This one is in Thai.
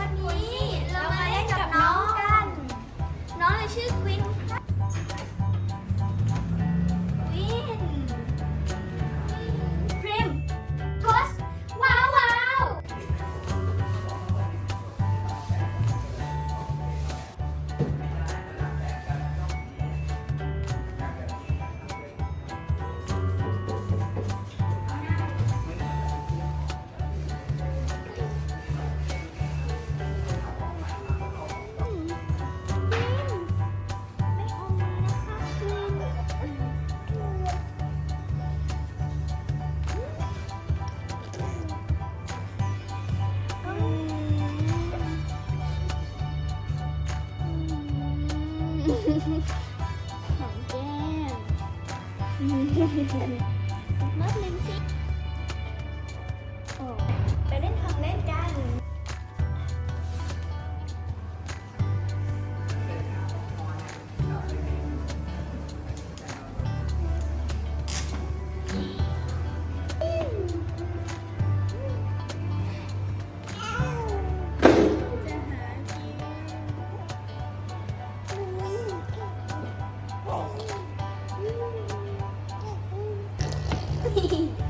Guarda. นัดหนึ่งไปเล่นทางเล่น い。